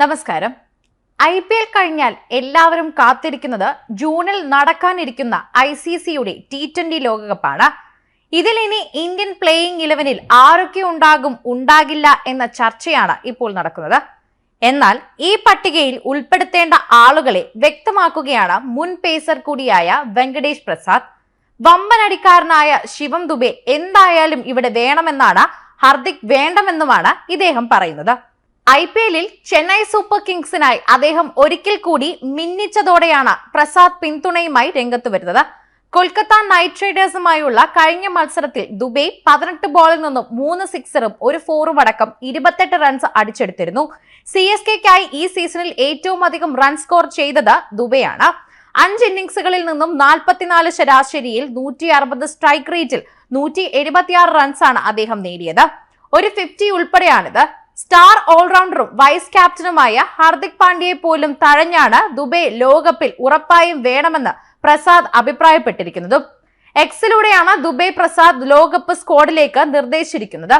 നമസ്കാരം. I P L കഴിഞ്ഞാൽ എല്ലാവരും കാത്തിരിക്കുന്നത് ജൂണിൽ നടക്കാനിരിക്കുന്ന ഐ സി സിയുടെ ടി ട്വന്റി ലോകകപ്പാണ്. ഇതിൽ ഇനി ഇന്ത്യൻ പ്ലേയിങ് ഇലവനിൽ ആരൊക്കെ ഉണ്ടാകും ഉണ്ടാകില്ല എന്ന ചർച്ചയാണ് ഇപ്പോൾ നടക്കുന്നത്. എന്നാൽ ഈ പട്ടികയിൽ ഉൾപ്പെടുത്തേണ്ട ആളുകളെ വ്യക്തമാക്കുകയാണ് മുൻ പേസർ കൂടിയായ വെങ്കടേഷ് പ്രസാദ്. വമ്പനടിക്കാരനായ ശിവം ദുബെ എന്തായാലും ഇവിടെ വേണമെന്നാണ് ഹർദിക് വേണ്ടമെന്നുമാണ് ഇദ്ദേഹം പറയുന്നത്. ഐ പി എല്ലിൽ ചെന്നൈ സൂപ്പർ കിങ്സിനായി അദ്ദേഹം ഒരിക്കൽ കൂടി മിന്നിച്ചതോടെയാണ് പ്രസാദ് പിന്തുണയുമായി രംഗത്ത് വരുന്നത്. കൊൽക്കത്ത നൈറ്റ് റൈഡേഴ്സുമായുള്ള കഴിഞ്ഞ മത്സരത്തിൽ ദുബൈ പതിനെട്ട് ബോളിൽ നിന്നും മൂന്ന് സിക്സറും ഒരു ഫോറും അടക്കം ഇരുപത്തെട്ട് റൺസ് അടിച്ചെടുത്തിരുന്നു. സി എസ് കെക്കായി ഈ സീസണിൽ ഏറ്റവും അധികം റൺ സ്കോർ ചെയ്തത് ദുബൈയാണ്. അഞ്ച് ഇന്നിംഗ്സുകളിൽ നിന്നും നാൽപ്പത്തിനാല് ശരാശരിയിൽ നൂറ്റി അറുപത് സ്ട്രൈക്ക് റേറ്റിൽ നൂറ്റി എഴുപത്തിയാറ് റൺസാണ് അദ്ദേഹം നേടിയത്. ഒരു ഫിഫ്റ്റി ഉൾപ്പെടെയാണിത്. സ്റ്റാർ ഓൾറൗണ്ടറും വൈസ് ക്യാപ്റ്റനുമായ ഹാർദിക് പാണ്ഡ്യയെ പോലും തഴഞ്ഞാണ് ദുബൈ ലോകകപ്പിൽ ഉറപ്പായും വേണമെന്ന് പ്രസാദ് അഭിപ്രായപ്പെട്ടിരിക്കുന്നതും. എക്സിലൂടെയാണ് ദുബൈ പ്രസാദ് ലോകകപ്പ് സ്ക്വാഡിലേക്ക് നിർദ്ദേശിച്ചിരിക്കുന്നത്.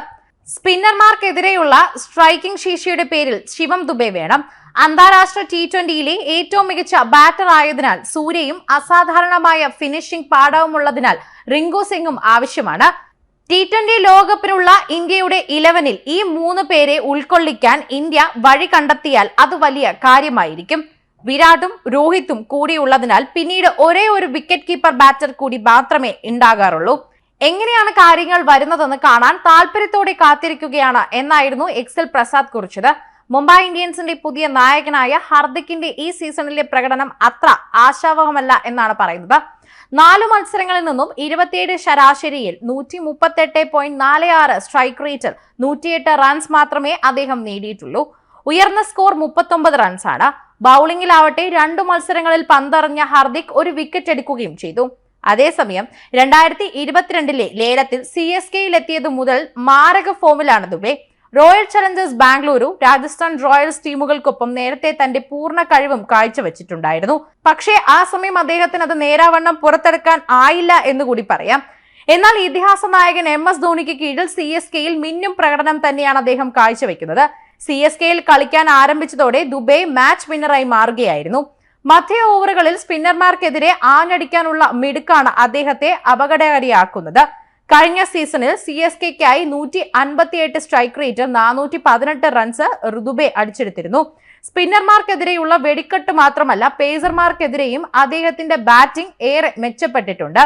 സ്പിന്നർമാർക്കെതിരെയുള്ള സ്ട്രൈക്കിംഗ് ശേഷിയുടെ പേരിൽ ശിവം ദുബൈ വേണം. അന്താരാഷ്ട്ര ടി ട്വന്റിയിലെ ഏറ്റവും മികച്ച ബാറ്റർ ആയതിനാൽ സൂര്യയും അസാധാരണമായ ഫിനിഷിംഗ് പാടവുമുള്ളതിനാൽ റിങ്കു സിംഗും ആവശ്യമാണ്. ടി ട്വന്റി ലോകകപ്പിനുള്ള ഇന്ത്യയുടെ ഇലവനിൽ ഈ മൂന്ന് പേരെ ഉൾക്കൊള്ളിക്കാൻ ഇന്ത്യ വഴി കണ്ടെത്തിയാൽ അത് വലിയ കാര്യമായിരിക്കും. വിരാട്ടും രോഹിത്തും കൂടിയുള്ളതിനാൽ പിന്നീട് ഒരേ ഒരു വിക്കറ്റ് കീപ്പർ ബാറ്റർ കൂടി മാത്രമേ ഉണ്ടാകാറുള്ളൂ. എങ്ങനെയാണ് കാര്യങ്ങൾ വരുന്നതെന്ന് കാണാൻ താല്പര്യത്തോടെ കാത്തിരിക്കുകയാണ് എന്നായിരുന്നു എക്സൽ പ്രസാദ് കുറിച്ചത്. മുംബൈ ഇന്ത്യൻസിന്റെ പുതിയ നായകനായ ഹർദിക്കിന്റെ ഈ സീസണിലെ പ്രകടനം അത്ര ആശാവഹമല്ല എന്നാണ് പറയുന്നത്. നാലു മത്സരങ്ങളിൽ നിന്നും ഇരുപത്തിയേഴ് ശരാശരിയിൽ നൂറ്റി മുപ്പത്തെട്ട് പോയിന്റ് നാല് ആറ് സ്ട്രൈക്ക് റേറ്റിൽ നൂറ്റിയെട്ട് റൺസ് മാത്രമേ അദ്ദേഹം നേടിയിട്ടുള്ളൂ. ഉയർന്ന സ്കോർ മുപ്പത്തൊമ്പത് റൺസാണ് ബൗളിംഗിലാവട്ടെ രണ്ടു മത്സരങ്ങളിൽ പന്തറിഞ്ഞ ഹാർദിക് ഒരു വിക്കറ്റ് എടുക്കുകയും ചെയ്തു. അതേസമയം രണ്ടായിരത്തി ഇരുപത്തിരണ്ടിലെ ലേലത്തിൽ സി എസ് കെയിലെത്തിയത് മുതൽ മാരക ഫോമിലാണ് Dube. Royal Challengers Bengaluru Rajasthan Royals ടീമുകൾക്കൊപ്പം നേരത്തെ തന്റെ പൂർണ കഴിവും കാഴ്ചവെച്ചിട്ടുണ്ടായിരുന്നു. പക്ഷേ ആ സമയം അദ്ദേഹത്തിന് അത് നേരാവണ്ണം പുറത്തെടുക്കാൻ ആയില്ല എന്ന് കൂടി പറയാം. എന്നാൽ ഇതിഹാസ നായകൻ എം എസ് ധോണിക്ക് കീഴിൽ സി എസ് കെയിൽ മിന്നും പ്രകടനം തന്നെയാണ് അദ്ദേഹം കാഴ്ചവെക്കുന്നത്. സി എസ് കെയിൽ കളിക്കാൻ ആരംഭിച്ചതോടെ ദുബൈ മാച്ച് വിന്നറായി മാറുകയായിരുന്നു. മധ്യ ഓവറുകളിൽ സ്പിന്നർമാർക്കെതിരെ ആഞ്ഞടിക്കാനുള്ള മിടുക്കാണ് അദ്ദേഹത്തെ അപകടകാരിയാക്കുന്നത്. കഴിഞ്ഞ സീസണിൽ സി എസ് കെക്കായി നൂറ്റി അൻപത്തിയെട്ട് സ്ട്രൈക്ക് റേറ്റ് നാനൂറ്റി പതിനെട്ട് റൺസ് ഋതുബെ അടിച്ചെടുത്തിരുന്നു. സ്പിന്നർമാർക്കെതിരെയുള്ള വെടിക്കെട്ട് മാത്രമല്ല പേസർമാർക്കെതിരെയും അദ്ദേഹത്തിന്റെ ബാറ്റിംഗ് ഏറെ മെച്ചപ്പെട്ടിട്ടുണ്ട്.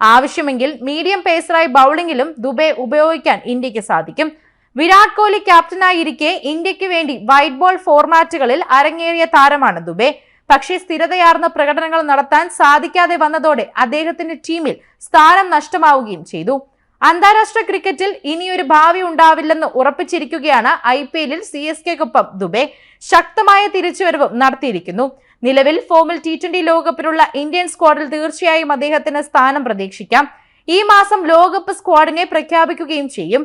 ആവശ്യമെങ്കിൽ മീഡിയം പേസറായി ബൗളിംഗിലും ദുബെ ഉപയോഗിക്കാൻ ഇന്ത്യയ്ക്ക് സാധിക്കും. വിരാട് കോഹ്ലി ക്യാപ്റ്റനായിരിക്കെ ഇന്ത്യയ്ക്ക് വേണ്ടി വൈറ്റ് ബോൾ ഫോർമാറ്റുകളിൽ അരങ്ങേറിയ താരമാണ് ദുബെ. പക്ഷേ സ്ഥിരതയാർന്ന പ്രകടനങ്ങൾ നടത്താൻ സാധിക്കാതെ വന്നതോടെ അദ്ദേഹത്തിന്റെ ടീമിൽ സ്ഥാനം നഷ്ടമാവുകയും ചെയ്തു. അന്താരാഷ്ട്ര ക്രിക്കറ്റിൽ ഇനിയൊരു ഭാവി ഉണ്ടാവില്ലെന്ന് ഉറപ്പിച്ചിരിക്കുകയാണ് ഐ പി എല്ലിൽ സി എസ് കെക്കൊപ്പം ദുബെ. ശക്തമായ തിരിച്ചുവരവും നടത്തിയിരിക്കുന്നു. നിലവിൽ ഫോമിൽ ടി ട്വന്റി ലോകകപ്പിലുള്ള ഇന്ത്യൻ സ്ക്വാഡിൽ തീർച്ചയായും അദ്ദേഹത്തിന് സ്ഥാനം പ്രതീക്ഷിക്കാം. ഈ മാസം ലോകകപ്പ് സ്ക്വാഡിനെ പ്രഖ്യാപിക്കുകയും ചെയ്യും.